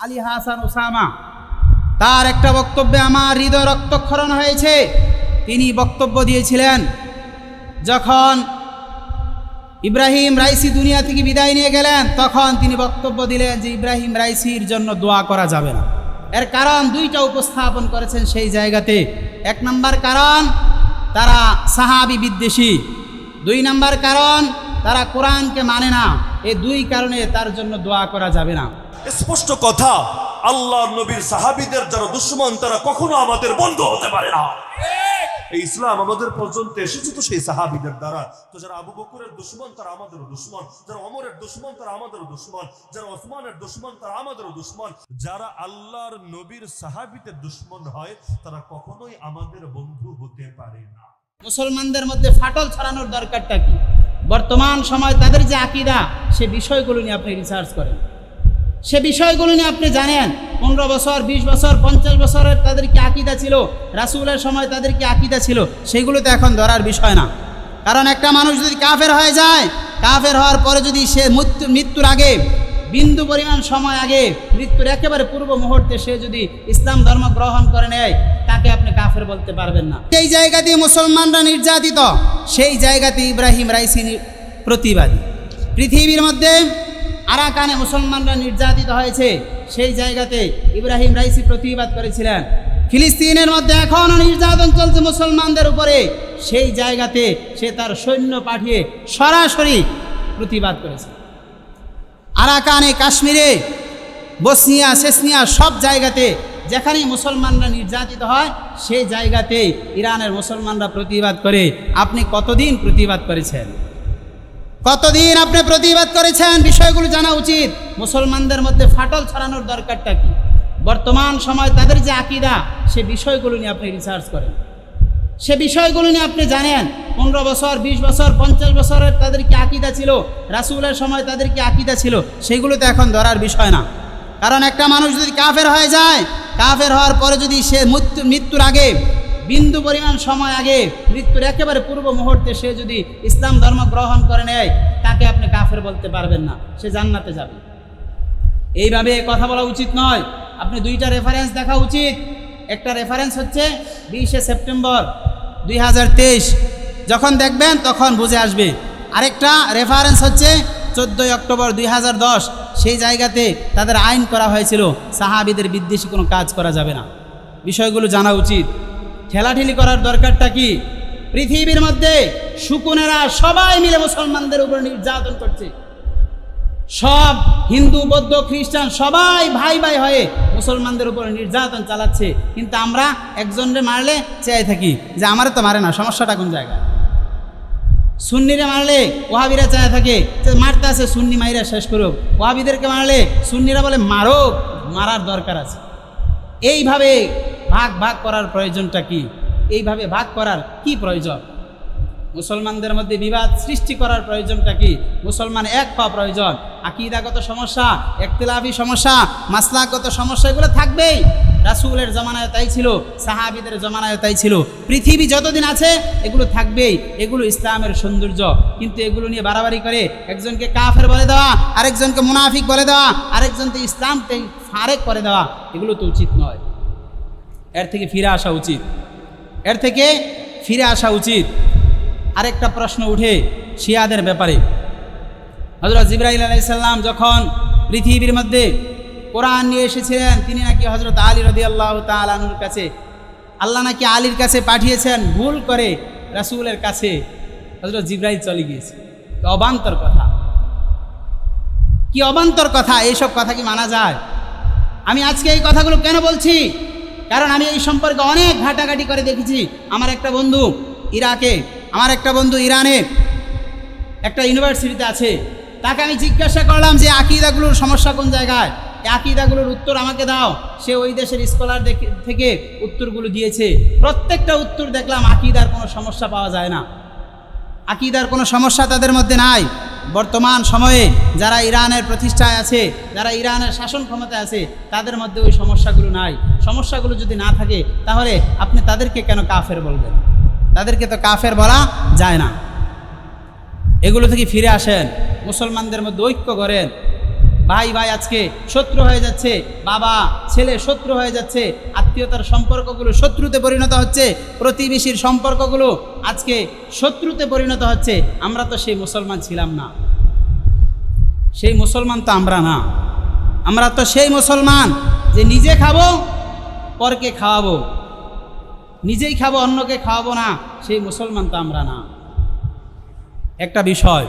Ali Hasan Osama. তার একটা বক্তব্যে আমার হৃদয় রক্তক্ষরণ হয়েছে। তিনি বক্তব্য দিয়েছিলেন, যখন ইব্রাহিম রাইসি দুনিয়া থেকে বিদায় নিয়ে গেলেন, তখন তিনি বক্তব্য দিলেন যে ইব্রাহিম রাইসির জন্য দোয়া করা যাবে না। এর কারণ দুইটা উপস্থাপন করেছেন সেই জায়গাতে। এক নম্বর কারণ, তারা সাহাবি বিদ্বেষী। দুই নম্বর কারণ, তারা কোরআনকে মানে না। এই দুই কারণে তার জন্য দোয়া করা যাবে না। স্পষ্ট কথা, আল্লাহ নবীর সাহাবিদের যারা দুশ্মন, তারা কখনো আমাদের বন্ধু হতে পারে না। এই ইসলাম আমাদের পর্যন্ত এসেছে তো সেই সাহাবিদের দ্বারা। তো যারা আবু বকরের দুশ্মন, তারা আমাদেরও দুশ্মন। যারা অমরের দুশ্মন, তারা আমাদেরও দুশ্মন। যারা ওসমানের দুশ্মন, তারা আমাদেরও দুশ্মন। যারা আল্লাহর নবীর সাহাবিদের দুশ্মন হয়, তারা কখনোই আমাদের বন্ধু হতে পারে না। মুসলমানদের মধ্যে ফাটল ছড়ানোর দরকারটা কি? বর্তমান সময় তাদের যে আকিদা, সে বিষয়গুলো নিয়ে আপনি রিসার্চ করেন। সে বিষয়গুলো নিয়ে আপনি জানেন। পনেরো বছর, বিশ বছর, পঞ্চাশ বছরের তাদের কি আকিদা ছিল? রাসুলের সময় তাদের কি আকিদা ছিল? সেগুলো তো এখন ধরার বিষয় না। কারণ একটা মানুষ যদি কাফের হয়ে যায়, কাফের হওয়ার পরে যদি সে মৃত্যু, মৃত্যুর আগে, বিন্দু পরিমাণ সময় আগে, মৃত্যুর একেবারে পূর্ব মুহূর্তে সে যদি ইসলাম ধর্ম গ্রহণ করে নেয়, তাকে আপনি কাফের বলতে পারবেন না। সেই জায়গাতে মুসলমানরা নির্যাতিত। সেই জায়গাতে ইব্রাহিম রাইসি প্রতিবাদী। পৃথিবীর মধ্যে আরাকানে মুসলমানরা নির্যাতিত হয়েছে। সেই জায়গাতে ইব্রাহিম রাইসি প্রতিবাদ করেছিলেন। ফিলিস্তিনের মধ্যে এখনও নির্যাতন চলছে মুসলমানদের উপরে। সেই জায়গাতে সে তার সৈন্য পাঠিয়ে সরাসরি প্রতিবাদ করেছে। আরাকানে, কাশ্মীরে, বসনিয়া সেসনিয়া সব জায়গাতে যেখানেই মুসলমানরা নির্যাতিত হয়, সেই জায়গাতে ইরানের মুসলমানরা প্রতিবাদ করে। আপনি কতদিন প্রতিবাদ করেছেন? কতদিন আপনি প্রতিবাদ করেছেন? বিষয়গুলো জানা উচিত। মুসলমানদের মধ্যে ফাটল ছড়ানোর দরকারটা কি? বর্তমান সময় তাদের যে আকিদা, সে বিষয়গুলো নিয়ে আপনি রিসার্চ করেন। সে বিষয়গুলো নিয়ে আপনি জানেন, পনেরো বছর, বিশ বছর, পঞ্চাশ বছরের তাদের কি আকিদা ছিল? রাসুলের সময় তাদের কি আকিদা ছিল? সেগুলো তো এখন ধরার বিষয় না। কারণ একটা মানুষ যদি কাফের হয়ে যায়, কাফের হওয়ার পরে যদি সে মৃত্যু মৃত্যুর আগে বিন্দু পরিমাণ সময় আগে মৃত্যুর একেবারে পূর্ব মুহূর্তে সে যদি ইসলাম ধর্ম গ্রহণ করে নেয়, তাকে আপনি কাফের বলতে পারবেন না, সে জান্নাতে যাবে। এইভাবে কথা বলা উচিত নয়। আপনি দুইটা রেফারেন্স দেখা উচিত। একটা রেফারেন্স হচ্ছে বিশে সেপ্টেম্বর দুই হাজার তেইশ। যখন দেখবেন তখন বুঝে আসবে। আরেকটা রেফারেন্স হচ্ছে চোদ্দোই অক্টোবর দুই হাজার দশ। সেই জায়গাতে তাদের আইন করা হয়েছিল, সাহাবিদের বিদ্বেষী কোনো কাজ করা যাবে না। বিষয়গুলো জানা উচিত। ঠেলাঠেলি করার দরকারটা কি? পৃথিবীর মধ্যে শুকুনেরা সবাই মিলে মুসলমানদের উপর নির্যাতন করছে। সব হিন্দু, বৌদ্ধ, খ্রিস্টান সবাই ভাই ভাই হয়ে মুসলমানদের উপর নির্যাতন চালাচ্ছে। কিন্তু আমরা একজনরে মারলে চেয়ে থাকি যে আমারও তো মারে না, সমস্যাটা কোন জায়গায়? সুন্নিরে মারলে ওহাবিরা চায় থাকে মারতে আছে, সুন্নি মাইরা শেষ করুক। ওহাবিদেরকে মারলে সুন্নিরা বলে, মারো, মারার দরকার আছে। এইভাবে ভাগ ভাগ করার প্রয়োজনটা কি? এইভাবে ভাগ করার কি প্রয়োজন? মুসলমানদের মধ্যে বিবাদ সৃষ্টি করার প্রয়োজনটা কি? মুসলমান এক হওয়া প্রয়োজন। আকিদাগত সমস্যা, একতলাফি সমস্যা মাসলাগত সমস্যা, এগুলো থাকবেই। রাসুলের জমানায় তাই ছিল, সাহাবিদের জমানায় তাই ছিল। পৃথিবী যতদিন আছে, এগুলো থাকবেই। এগুলো ইসলামের সৌন্দর্য। কিন্তু এগুলো নিয়ে বাড়াবাড়ি করে একজনকে কাফের বলে দেওয়া, আরেকজনকে মুনাফিক বলে দেওয়া, আরেকজনকে ইসলামকে ফারেক করে দেওয়া, এগুলো তো উচিত নয়। এর থেকে ফিরে আসা উচিত। এর থেকে ফিরে আসা উচিত। আরেকটা প্রশ্ন উঠে শিয়াদের ব্যাপারে। হজরত জিব্রাহিল আলাইসাল্লাম যখন পৃথিবীর মধ্যে কোরআন নিয়ে এসেছিলেন, তিনি নাকি হজরত আলী রদি আল্লাহ তালুর কাছে, আল্লাহ নাকি আলীর কাছে পাঠিয়েছেন ভুল করে রাসুলের কাছে হজরত জিব্রাহিল চলে গিয়েছে। অবান্তর কথা। কি অবান্তর কথা, এইসব কথা কি মানা যায়? আমি আজকে এই কথাগুলো কেন বলছি? কারণ আমি এই সম্পর্কে অনেক ঘাটাঘাটি করে দেখেছি। আমার একটা বন্ধু ইরাকে, আমার একটা বন্ধু ইরানে, একটা ইউনিভার্সিটিতে আছে। তাকে আমি জিজ্ঞাসা করলাম যে, আকিদাগুলোর সমস্যা কোন জায়গায়? আকিদাগুলোর উত্তর আমাকে দাও। সে ওই দেশের স্কলার থেকে উত্তরগুলো দিয়েছে। প্রত্যেকটা উত্তর দেখলাম, আকিদার কোনো সমস্যা পাওয়া যায় না। আকিদার কোনো সমস্যা তাদের মধ্যে নাই। বর্তমান সময়ে যারা ইরানের প্রতিষ্ঠায় আছে, যারা ইরানের শাসন ক্ষমতায় আছে, তাদের মধ্যে ওই সমস্যাগুলো নাই। সমস্যাগুলো যদি না থাকে, তাহলে আপনি তাদেরকে কেন কাফের বলবেন? তাদেরকে তো কাফের বলা যায় না। এগুলো থেকে ফিরে আসেন, মুসলমানদের মধ্যে ঐক্য করেন। ভাই ভাই, আজকে শত্রু হয়ে যাচ্ছে, বাবা, ছেলে শত্রু হয়ে যাচ্ছে, আত্মীয়তার সম্পর্কগুলো শত্রুতে পরিণত হচ্ছে, প্রতিবেশীর সম্পর্কগুলো আজকে শত্রুতে পরিণত হচ্ছে, আমরা তো সেই মুসলমান ছিলাম না। সেই মুসলমান তো আমরা না। আমরা তো সেই মুসলমান যে নিজে খাব পরকে খাওয়াবো। নিজেই খাব অন্যকে খাওয়াবো না সেই মুসলমান তো আমরা না। একটা বিষয়